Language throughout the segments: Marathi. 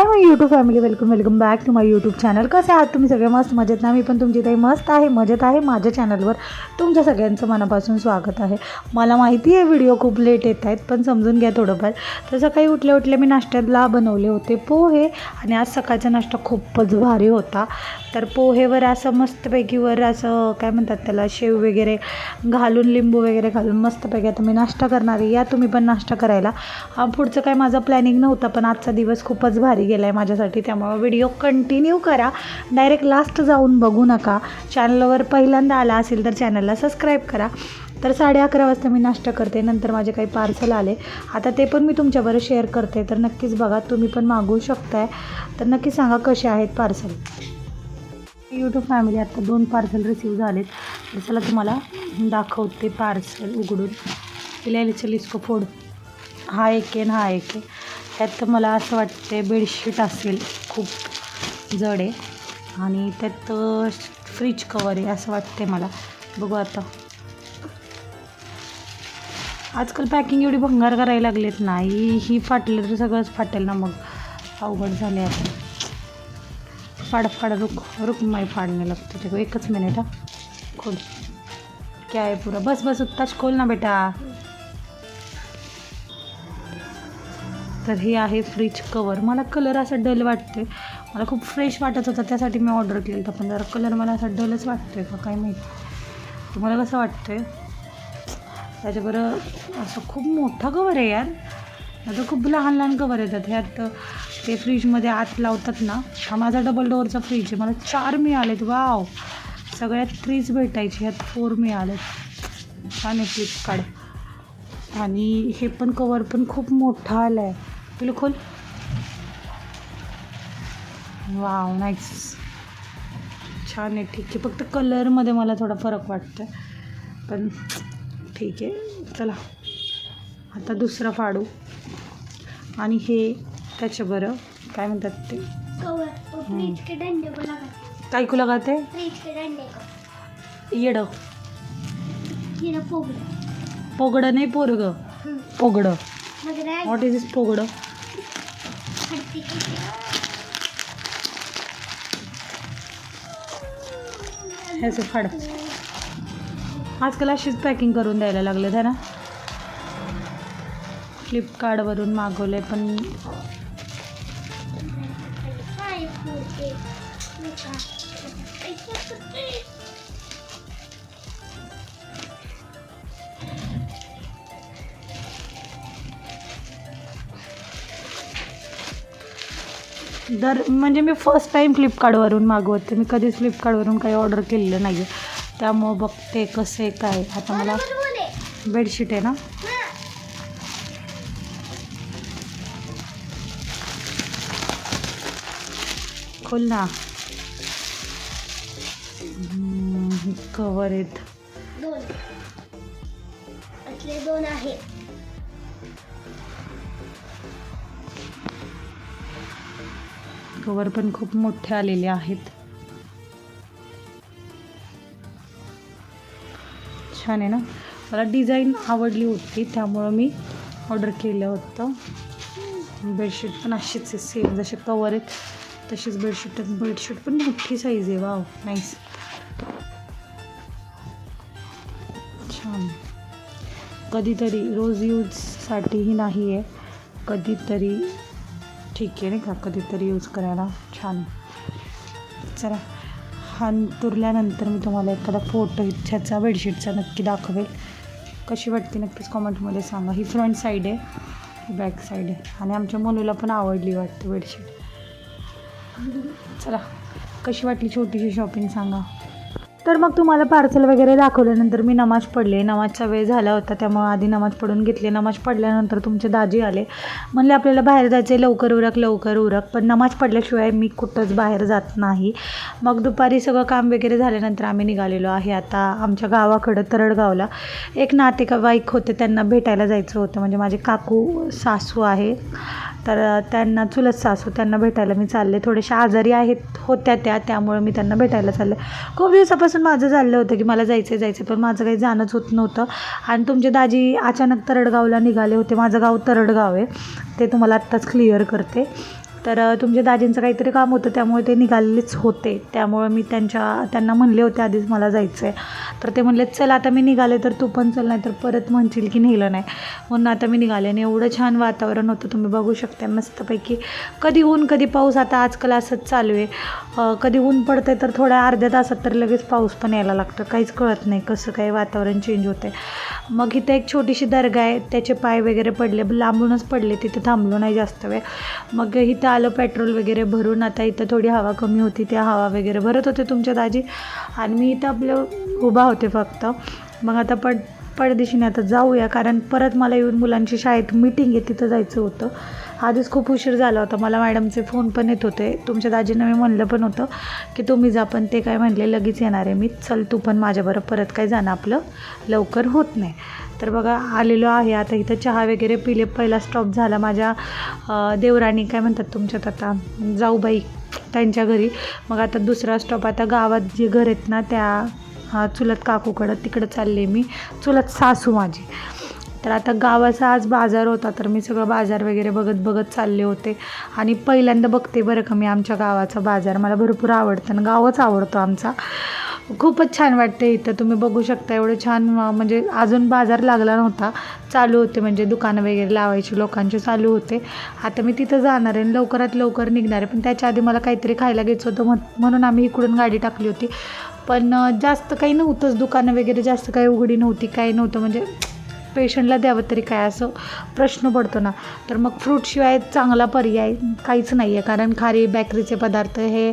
Hi my YouTube family welcome welcome back to my YouTube channel कसे आहात तुम्ही? सगळे मस्त मजेत ना? मी पण तुमची ताई मस्त आहे मजेत आहे. माझ्या चॅनलवर तुमच्या सगळ्यांचं मनापासून स्वागत आहे. मला माहिती आहे व्हिडिओ खूप लेट येत आहेत पण समजून घ्या थोडंफार. तर सकाळी उठल्या उठल्या मी नाश्त्याला बनवले होते पोहे आणि आज सकाळचा नाश्ता खूपच भारी होता. तर पोहेवर असं मस्तपैकी वर असं काय म्हणतात त्याला शेव वगैरे घालून लिंबू वगैरे घालून मस्तपैकी आता मी नाश्ता करणार आहे. या तुम्ही पण नाश्ता करायला. पुढचं काय माझा प्लॅनिंग नव्हता पण आजचा दिवस खूपच भारी गेला आहे माझ्यासाठी त्यामुळं व्हिडिओ कंटिन्यू करा. डायरेक्ट लास्ट जाऊन बघू नका. चॅनलवर पहिल्यांदा आला असेल तर चॅनलला सबस्क्राईब करा. तर साडे अकरा वाजता मी नाश्ता करते नंतर माझे काही पार्सल आले. आता ते पण मी तुमच्याबरोबर शेअर करते. तर नक्कीच बघा तुम्ही पण मागवू शकताय. तर नक्की सांगा कसे आहेत पार्सल यूट्यूब फॅमिली आत्ता दोन पार्सल रिसीव झालेत. तर चला तुम्हाला दाखवते पार्सल उघडून. लिहायचं लिस्को फोड हा एक आहे हा एक आहे. त्यात मला असं वाटते बेडशीट असेल खूप जड आहे. आणि त्यात फ्रीज कवर आहे असं वाटते मला. बघू आता. आजकाल पॅकिंग एवढी भंगार करायला लागलेत नाही ही फाटलं तर सगळंच फाटेल ना मग. अवघड झाले आता. फाड फाड रुक रुक माई फाड़ने लगते एकच मिनिट हा. खोल. क्या आहे पुरा? बस बस उत्ताच खोल ना बेटा. तर हे आहे फ्रीज कवर मला कलर असा डल वाटते मला खूप फ्रेश वाटत होता त्यासाठी मी ऑर्डर केलं होतं पण जरा कलर मला असा डलच वाटतोय का काय माहिती. तुम्हाला कसं वाटतंय त्याच्याबरोबर असं खूप मोठा कवर आहे यार. आता खूप लहान लहान कवर येतात. ह्यात ते फ्रीजमध्ये आत लावतात ना हा माझा डबल डोअरचा फ्रीज आहे. मला चार मिळालेत. वाव सगळ्यात थ्रीच भेटायची. ह्यात फोर मिळालेत. छान आहे फ्लिपकार्ट आणि हे पण कवर पण खूप मोठा आलं आहे पिलू खोल. वाव नाईस छान आहे ठीक आहे. फक्त कलरमध्ये मला थोडा फरक वाटतो पण ठीक आहे चला. आता दुसरा फाडू. आणि हे त्याच्या बरं. काय म्हणतात ते? काय कू लगाते फ्रिज के डंडे को येडं. ये ना फोग पोगडं नाही पोरगं. पोगडं व्हॉट इज इज पोगडं ह्याचं फाड. आजकाल अशीच पॅकिंग करून द्यायला लागलेत ना? फ्लिपकार्टवरून मागवले पण दर म्हणजे मी फर्स्ट टाईम फ्लिपकार्टवरून मागवते. मी कधीच फ्लिपकार्टवरून काही ऑर्डर केलेलं नाही आहे त्यामुळं बघते कसं आहे काय. आता मला बेडशीट आहे ना? खोल ना. कवर आहेत दोन आहेत. कवर पण खूप मोठे आलेले आहेत. छान आहे ना? मला डिझाईन आवडली होती त्यामुळं मी ऑर्डर केलं होतं. बेडशीट पण अशीच आहे सेम जसे कवर आहेत तशीच बेडशीट बेडशीट पण मोठी साईज आहे वाव नाईस छान. कधीतरी रोज यूजसाठीही नाही आहे कधीतरी ठीक आहे नाही का? कधीतरी यूज करायला. छान. चला. हांतुरल्यानंतर मी तुम्हाला एखादा फोटो ह्याचा बेडशीटचा नक्की दाखवेल. कशी वाटते नक्कीच कॉमेंटमध्ये सांगा. ही फ्रंट साईड आहे. ही बॅक साईड आहे. आणि आमच्या मनूला पण आवडली वाटते बेडशीट चला. कशी वाटली छोटीशी शॉपिंग सांगा. तर मग तुम्हाला पार्सल वगैरे दाखवल्यानंतर मी नमाज पडले नमाजचा वेळ झाला होता त्यामुळे आधी नमाज पडून घेतली. नमाज पडल्यानंतर तुमचे दाजी आले. म्हणले आपल्याला बाहेर जायचं आहे लवकर उरक लवकर उरक. पण नमाज पडल्याशिवाय मी कुठंच बाहेर जात नाही. मग दुपारी सगळं काम वगैरे झाल्यानंतर आम्ही निघालेलो आहे. आता आमच्या गावाकडं तरडगावला एक नातेवाईक होते. त्यांना भेटायला जायचं होतं. म्हणजे माझे काकू सासू आहे. तर त्यांना चुलत सासू त्यांना भेटायला मी चालले. थोडेशा आजारी आहेत होत्या त्या त्यामुळे मी त्यांना भेटायला चालले. खूप दिवसापासून माझं चाललं होतं की मला जायचं जायचं पण माझं काही जाणंच होत नव्हतं. आणि तुमचे दाजी अचानक तरडगावला निघाले होते. माझं गाव तरडगाव आहे. ते तुम्हाला आत्ताच क्लिअर करते. तर तुमच्या दाजींचं काहीतरी काम होतं त्यामुळे ते निघालेलेच होते. त्यामुळे मी त्यांच्या त्यांना म्हणले होते आधीच मला जायचं आहे तर ते म्हणले चल आता मी निघाले तर तू पण चल नाही तर परत म्हणशील की नेलं नाही. म्हणून आता मी निघाले आणि एवढं छान वातावरण होतं तुम्ही बघू शकता मस्तपैकी. कधी ऊन कधी पाऊस आता आजकाल असंच चालू आहे. कधी ऊन पडतंय तर थोड्या अर्ध्या तासात तर लगेच पाऊस पण यायला लागतं. काहीच कळत नाही कसं काही वातावरण चेंज होते मग इथं एक छोटीशी दर्गा आहे त्याचे पाय वगैरे पडले लांबूनच पडले तिथं थांबलो नाही जास्त वेळ. मग इथं आलं पेट्रोल वगैरे भरून आता इथं थोडी हवा कमी होती त्या हवा वगैरे भरत होते तुमच्या दाजी. आणि मी इथं आपलं उभा होते फक्त. मग आता पण पडदिशीने आता जाऊया कारण परत मला येऊन मुलांची शाळेत मीटिंग आहे तिथं जायचं होतं. आधीच खूप उशीर झाला होता. मला मॅडमचे फोन पण येत होते. तुमच्या दाजींना मी म्हणलं पण होतं की तुम्ही जा पण ते काय म्हणले लगेच येणार आहे मी. चल तू पण माझ्याबरोबर परत काय जाणं आपलं? लवकर होत नाही. तर बघा आलेलो आहे. आता इथं चहा वगैरे पिले. पहिला स्टॉप झाला माझ्या देवराणी काय म्हणतात तुमच्यात आता? जाऊबाई त्यांच्या घरी. मग आता दुसरा स्टॉप आता गावात जे घर आहेत ना त्या चुलत काकूकडं तिकडं चालले मी. चुलत सासू माझी. तर आता गावाचा आज बाजार होता तर मी सगळं बाजार वगैरे बघत बघत चालले होते. आणि पहिल्यांदा बघते बरं का मी आमच्या गावाचा बाजार. मला भरपूर आवडतं आणि गावच आवडतो आमचा. खूपच छान वाटते इथं. तुम्ही बघू शकता एवढं छान म्हणजे अजून बाजार लागला नव्हता. चालू होते म्हणजे दुकानं वगैरे लावायची लोकांचे चालू होते. आता मी तिथं जाणार आहे आणि लवकरात लवकर निघणार आहे. पण त्याच्या आधी मला काहीतरी खायला घ्यायचं होतं म्हणून आम्ही इकडून गाडी टाकली होती. पण जास्त काही नव्हतंच दुकानं वगैरे जास्त काही उघडी नव्हती काही नव्हतं. म्हणजे पेशंटला द्यावं तरी काय असं प्रश्न पडतो ना. तर मग फ्रूटशिवाय चांगला पर्याय काहीच नाही आहे कारण खारी बॅकरीचे पदार्थ हे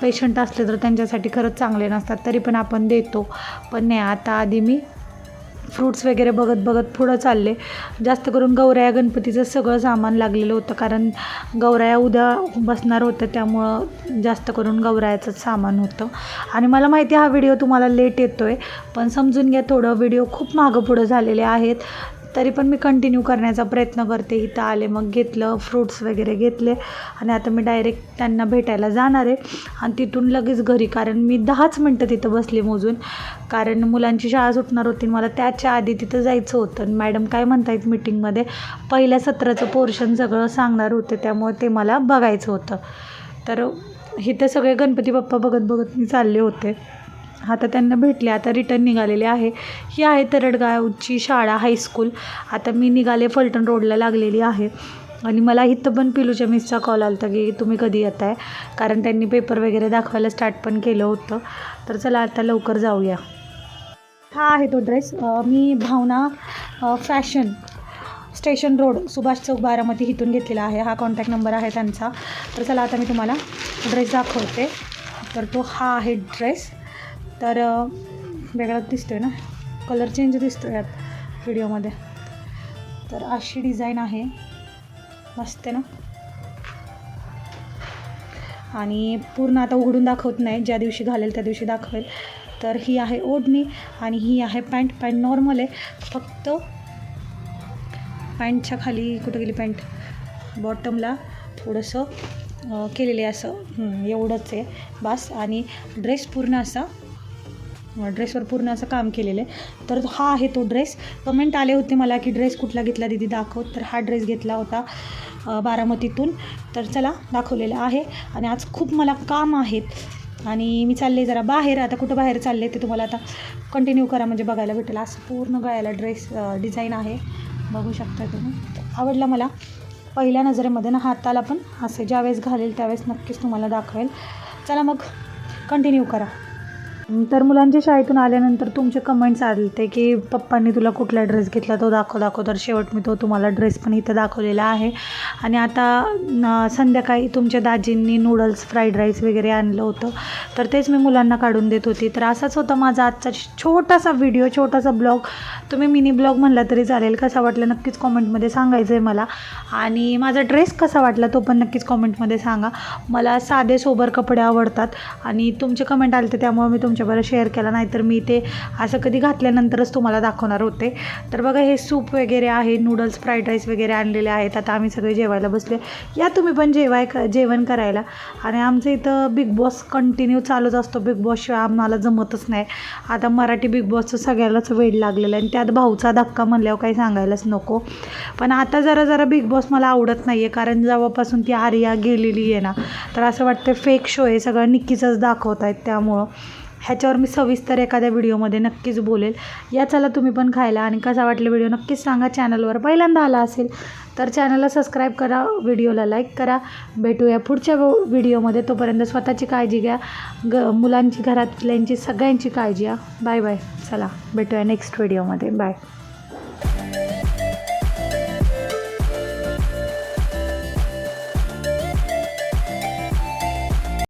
पेशंट असले तर त्यांच्यासाठी खरंच चांगले नसतात. तरी पण आपण देतो. पण नाही आता आधी मी फ्रूट्स वगैरे बघत बघत पुढं चालले. जास्त करून गौराया गणपतीचं सगळं सामान लागलेलं होतं कारण गौराया उद्या बसणार होतं त्यामुळं जास्त करून गौरायाचंच सामान होतं. आणि मला माहिती हा व्हिडिओ तुम्हाला लेट येतो आहे पण समजून घ्या थोडं व्हिडिओ खूप मागं पुढं झालेले आहेत. तरी पण मी कंटिन्यू करण्याचा प्रयत्न करते. इथं आले मग घेतलं फ्रूट्स वगैरे घेतले आणि आता मी डायरेक्ट त्यांना भेटायला जाणार आहे. आणि तिथून लगेच घरी कारण मी दहाच मिनटं तिथं बसले मोजून. कारण मुलांची शाळा सुटणार होती मला त्याच्या आधी तिथं जायचं होतं. आणि मॅडम काय म्हणतायत मीटिंगमध्ये पहिल्या सत्राचं पोर्शन सगळं सांगणार होते त्यामुळे ते मला बघायचं होतं. तर इथं सगळे गणपती बाप्पा बघत बघत मी चालले होते. आता त्यांना भेटले आता रिटर्न निघालेले आहे. ही आहे तरडगावची शाळा हायस्कूल आता मी निघाले फलटण रोडला लागलेली आहे. आणि मला इथं पण पिलूच्या मिसचा कॉल आला होता की तुम्ही कधी येत आहे कारण त्यांनी पेपर वगैरे दाखवायला स्टार्ट पण केलं होतं. तर चला आता लवकर जाऊया. हा आहे तो ड्रेस मी Bhavana fashion station road Subhash Chowk Baramati इथून घेतलेला आहे. हा कॉन्टॅक्ट नंबर आहे त्यांचा. तर चला आता मी तुम्हाला ड्रेस दाखवते. तर तो हा आहे ड्रेस तर वेगळाच दिसतो आहे ना? कलर चेंज दिसतो यात व्हिडिओमध्ये तर अशी डिझाईन आहे. मस्त ना? आणि पूर्ण आता उघडून दाखवत नाही. ज्या दिवशी घालेल त्या दिवशी दाखवेल. तर ही आहे ओढणी आणि ही आहे पॅन्ट. पॅन्ट नॉर्मल आहे. फक्त पॅन्टच्या खाली कुठं गेली पॅन्ट? बॉटमला थोडंसं केलेले असं. एवढंच आहे. बास. आणि ड्रेस पूर्ण असा ड्रेसवर पूर्ण असं काम केलेलं आहे. तर हा आहे तो ड्रेस कमेंट आले होते मला की ड्रेस कुठला घेतला दिदी? दाखव. तर हा ड्रेस घेतला होता बारामतीतून. तर चला दाखवलेला आहे. आणि आज खूप मला काम आहेत. आणि मी चालले जरा बाहेर. आता कुठं बाहेर चालले ते तुम्हाला आता कंटिन्यू करा. म्हणजे बघायला भेटेल. असं पूर्ण गळ्याला ड्रेस डिझाईन आहे. बघू शकता तुम्ही. आवडला मला. पहिल्या नजरेमध्ये ना हाताला पण असे ज्यावेळेस घालेल त्यावेळेस नक्कीच तुम्हाला दाखवेल. चला मग कंटिन्यू करा. तर मुलांच्या शाळेतून आल्यानंतर तुमचे कमेंट्स आले की पप्पांनी तुला कुठला ड्रेस घेतला? तो दाखव दाखव. तर शेवट मी तो तुम्हाला ड्रेस पण इथं दाखवलेला आहे. आणि आता संध्याकाळी तुमच्या दाजींनी नूडल्स फ्राईड राईस वगैरे आणलं होतं. तर तेच मी मुलांना काढून देत होती. तर असाच होता माझा आजचा छोटासा व्हिडिओ छोटासा ब्लॉग तुम्ही मिनी ब्लॉग म्हणला तरी चालेल. कसा वाटला नक्कीच कॉमेंटमध्ये सांगायचं आहे मला. आणि माझा ड्रेस कसा वाटला तो पण नक्कीच कॉमेंटमध्ये सांगा. मला साधे सोबर कपडे आवडतात. आणि तुमचे कमेंट आले ते त्यामुळे मी तुम तुमच्याबरोबर शेअर केला नाही तर मी ते असं कधी घातल्यानंतरच तुम्हाला दाखवणार होते. तर बघा हे सूप वगैरे आहे नूडल्स फ्राईड राईस वगैरे आणलेले आहेत. आता आम्ही सगळे जेवायला बसले या तुम्ही पण जेवाय जेवण करायला. आणि आमचं इथं बिग बॉस कंटिन्यू चालूच असतो. बिग बॉसशिवाय आम्हाला जमतच नाही. आता मराठी बिग बॉसचं सगळ्यालाच वेळ लागलेला आहे. आणि त्यात भाऊचा धक्का म्हणल्यावर काही सांगायलाच नको. पण आता जरा जरा बिग बॉस मला आवडत नाही आहे कारण जेव्हापासून ती आर्या गेलेली आहे ना. तर असं वाटतं फेक शो आहे. सगळं निक्कीचंच दाखवत आहेत त्यामुळं. ह्याच्यावर मी सविस्तर एखाद्या व्हिडिओमध्ये नक्कीच बोलेल. या चला तुम्ही पण खायला आणि कसा वाटला व्हिडिओ नक्कीच सांगा. चॅनलवर पहिल्यांदा आला असेल तर चॅनलला सबस्क्राईब करा व्हिडिओला लाईक करा. भेटूया पुढच्या व्हिडिओमध्ये. तोपर्यंत स्वतःची काळजी घ्या. ग मुलांची घरातल्यांची सगळ्यांची काळजी घ्या. Bye bye. चला भेटूया नेक्स्ट व्हिडिओमध्ये. बाय.